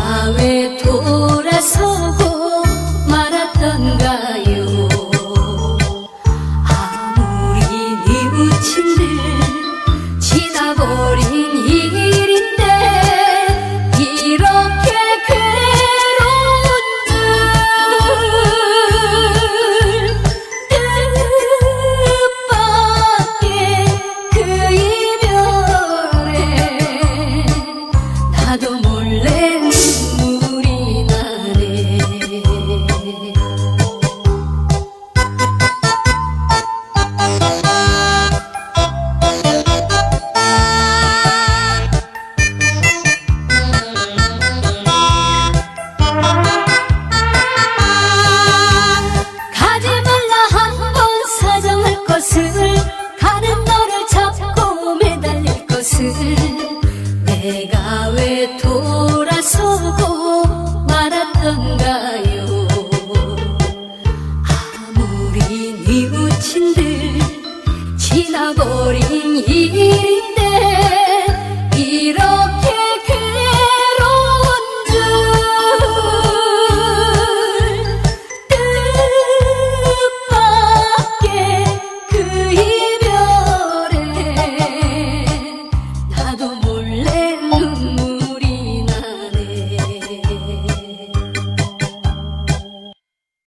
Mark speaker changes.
Speaker 1: 나왜 돌아서고 말았던가요. 아무리 뉘우친들 지나버린 이 Rollen. 왜 돌아서고 말았던가요? 아무리 뉘우친들 지나버린 일인데